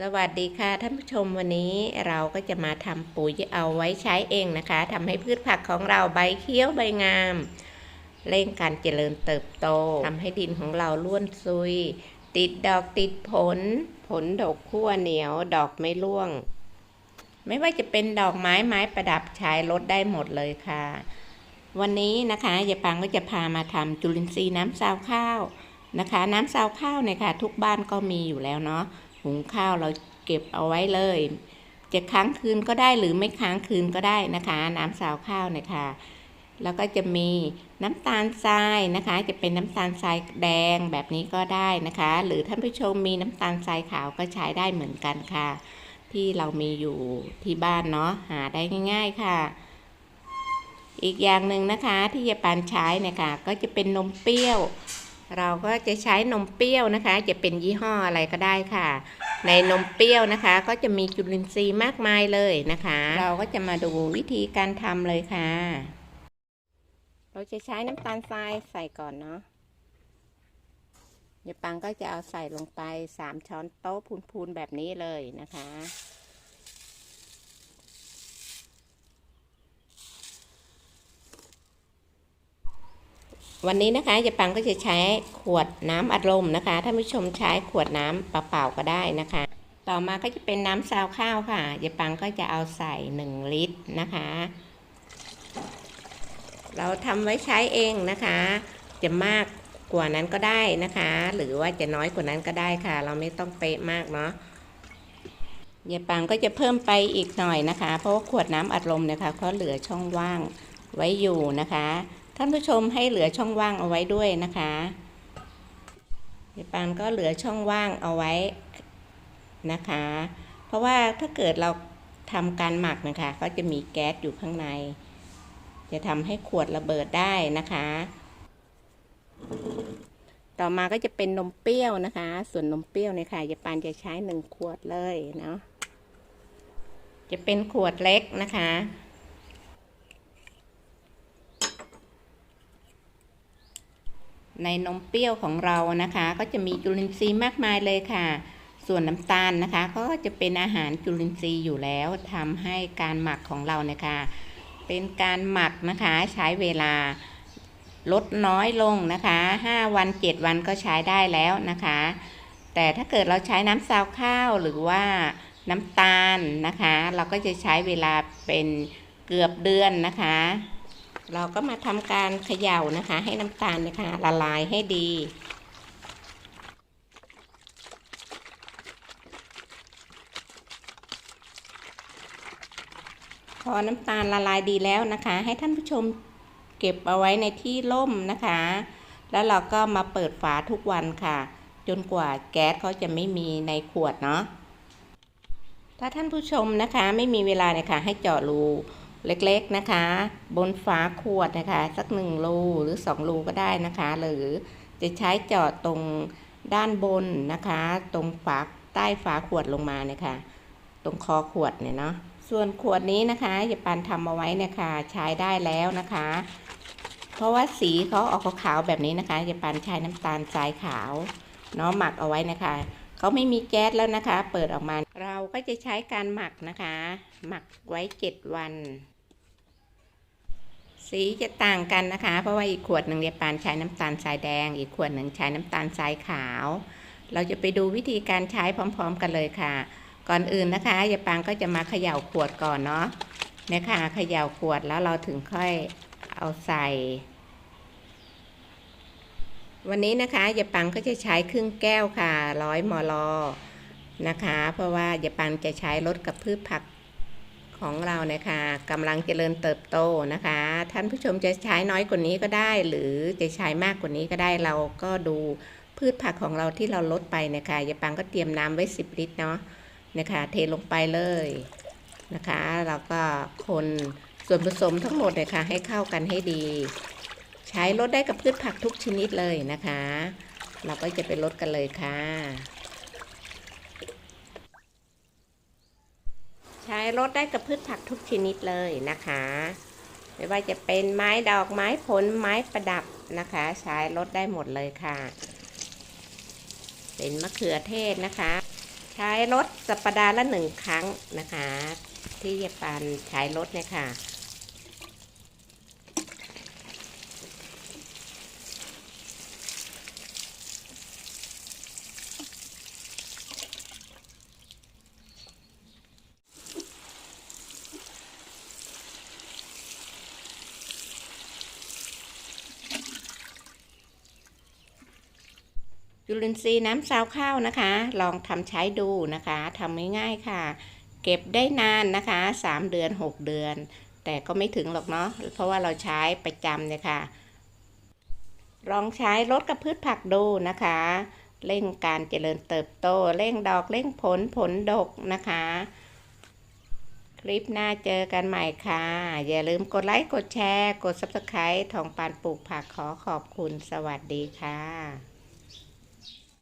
สวัสดีค่ะท่านผู้ชมวันนี้เราก็จะมาทำปุ๋ยเอาไว้ใช้เองนะคะทำให้พืชผักของเราใบเขียวใบงาม เร่งการเจริญเติบโตทำให้ดินของเราล้วนซุย ติดดอกติดผล ผลดอกขั้วเหนียวดอกไม่ร่วง ไม่ว่าจะเป็นดอกไม้ไม้ประดับใช้ลดได้หมดเลยค่ะ วันนี้นะคะยายปังก็จะพามาทำจุลินทรีย์น้ำซาวข้าวนะคะ น้ำซาวข้าวเนี่ยค่ะ ทุกบ้านก็มีอยู่แล้วเนาะ หุงข้าวเราเก็บเอาไว้เลยจะค้างคืนก็ได้หรือไม่ค้างคืนก็ได้นะคะ น้ำสาวข้าวนี่ยค่ะแล้วก็จะมีน้ำตาลทรายนะคะ จะเป็นน้ำตาลทรายแดงแบบนี้ก็ได้นะคะ หรือท่านผู้ชมมีน้ำตาลทรายขาวก็ใช้ได้เหมือนกันค่ะ ที่เรามีอยู่ที่บ้านเนาะหาได้ง่าย ๆค่ะ อีกอย่างหนึ่งนะคะที่ยายปานใช้นี่ยค่ะก็จะเป็นนมเปรี้ยว เราก็จะใช้นมเปรี้ยวนะคะ จะเป็นยี่ห้ออะไรก็ได้ค่ะ ในนมเปรี้ยวนะคะ ก็จะมีจุลินทรีย์มากมายเลยนะคะ เราก็จะมาดูวิธีการทำเลยค่ะ เราจะใช้น้ำตาลทรายใส่ก่อนเนาะเดี๋ยวปังก็จะเอาใส่ลงไปสามช้อนโต๊ะพูนๆแบบนี้เลยนะคะ วันนี้นะคะยายปังก็จะใช้ขวดน้ำอัดลมนะคะท่านผู้ชมใช้ขวดน้ำเปล่าๆก็ได้นะคะ ต่อมาก็จะเป็นน้ำซาวข้าวค่ะยายปังก็จะเอาใส่ 1 ลิตรนะคะ เราทำไว้ใช้เองนะคะ จะมากกว่านั้นก็ได้นะคะ หรือว่าจะน้อยกว่านั้นก็ได้ค่ะ เราไม่ต้องเป๊ะมากเนาะยายปังก็จะเพิ่มไปอีกหน่อยนะคะ เพราะว่าขวดน้ำอัดลมนะคะเขาเหลือช่องว่างไว้อยู่นะคะ ท่านผู้ชมให้เหลือช่องว่างเอาไว้ด้วยนะคะยายปานก็เหลือช่องว่างเอาไว้นะคะ เพราะว่าถ้าเกิดเราทำการหมักนะคะก็จะมีแก๊สอยู่ข้างใน จะทำให้ขวดระเบิดได้นะคะ ต่อมาก็จะเป็นนมเปรี้ยวนะคะ ส่วนนมเปรี้ยวเนี่ยค่ะยายปานจะใช้หนึ่งขวดเลยเนาะจะเป็นขวดเล็กนะคะ ในนมเปรี้ยวของเรานะคะ ก็จะมีจุลินทรีย์มากมายเลยค่ะ ส่วนน้ำตาลนะคะ ก็จะเป็นอาหารจุลินทรีย์อยู่แล้วทำให้การหมักของเรานะคะ เป็นการหมักนะคะใช้เวลาลดน้อยลงนะคะ 5 วัน 7 วันก็ใช้ได้แล้วนะคะ แต่ถ้าเกิดเราใช้น้ำซาวข้าวหรือว่าน้ำตาลนะคะ เราก็จะใช้เวลาเป็นเกือบเดือนนะคะ เราก็มาทำการเขย่านะคะ ให้น้ำตาลนะคะละลายให้ดี พอน้ำตาลละลายดีแล้วนะคะ ให้ท่านผู้ชมเก็บเอาไว้ในที่ร่มนะคะ แล้วเราก็มาเปิดฝาทุกวันค่ะ จนกว่าแก๊สเขาจะไม่มีในขวดเนาะถ้าท่านผู้ชมนะคะไม่มีเวลาเนะคะให้เจาะรู เล็กๆนะคะ บนฝาขวดนะคะ สักหนึ่งรูหรือสองรูก็ได้นะคะ หรือจะใช้เจาะตรงด้านบนนะคะ ตรงฝาใต้ฝาขวดลงมาเนี่ยค่ะ ตรงคอขวดเนี่ยเนาะส่วนขวดนี้นะคะอย่าปานทำเอาไว้นี่ยค่ะใช้ได้แล้วนะคะ เพราะว่าสีเขาออกขาวๆแบบนี้นะคะอย่าปานใช้น้ำตาลทรายขาวเนาะหมักเอาไว้นะคะเขาไม่มีแก๊สแล้วนะคะ เปิดออกมา เราก็จะใช้การหมักนะคะ หมักไว้ 7 วัน สีจะต่างกันนะคะ เพราะว่าอีกขวดหนึ่งเดียปานใช้น้ำตาลทรายแดง อีกขวดหนึ่งใช้น้ำตาลทรายขาว เราจะไปดูวิธีการใช้พร้อม ๆ กันเลยค่ะ ก่อนอื่นนะคะยายปางก็จะมาเขย่าขวดก่อนเนาะเนี่ยค่ะเขย่าขวดแล้วเราถึงค่อยเอาใส่ วันนี้นะคะยายปังก็จะใช้ครึ่งแก้วค่ะร้อยมลนะคะ เพราะว่ายายปังจะใช้ลดกับพืชผัก ของเรานะคะกำลังเจริญเติบโตนะคะ ท่านผู้ชมจะใช้น้อยกว่านี้ก็ได้ หรือจะใช้มากกว่านี้ก็ได้เราก็ดูพืชผักของเราที่เราลดไปนะคะยายปังก็เตรียมน้ำไว้ 10 ลิตรเนาะนะคะเทลงไปเลยนะคะเราก็คนส่วนผสมทั้งหมดเลยค่ะให้เข้ากันให้ดี ใช้ลดได้กับพืชผักทุกชนิดเลยนะคะ เราก็จะไปลดกันเลยค่ะ ใช้รดได้กับพืชผักทุกชนิดเลยนะคะ ไม่ว่าจะเป็นไม้ดอกไม้ผลไม้ประดับนะคะ ใช้รดได้หมดเลยค่ะ เป็นมะเขือเทศนะคะ ใช้รดสัปดาห์ละหนึ่งครั้งนะคะ ที่ยายปานใช้รดเนี่ยค่ะ จุลินทรีย์น้ำซาวข้าวนะคะ ลองทำใช้ดูนะคะทำง่ายๆค่ะ เก็บได้นานนะคะ 3 เดือน 6 เดือน แต่ก็ไม่ถึงหรอกเนาะเพราะว่าเราใช้ประจำเนี่ยค่ะ ลองใช้ลดกับพืชผักดูนะคะ เร่งการเจริญเติบโต เร่งดอกเร่งผลผลดกนะคะ คลิปหน้าเจอกันใหม่ค่ะ อย่าลืมกดไลค์กดแชร์ กด Subscribe ทองปานปลูกผักขอขอบคุณสวัสดีค่ะ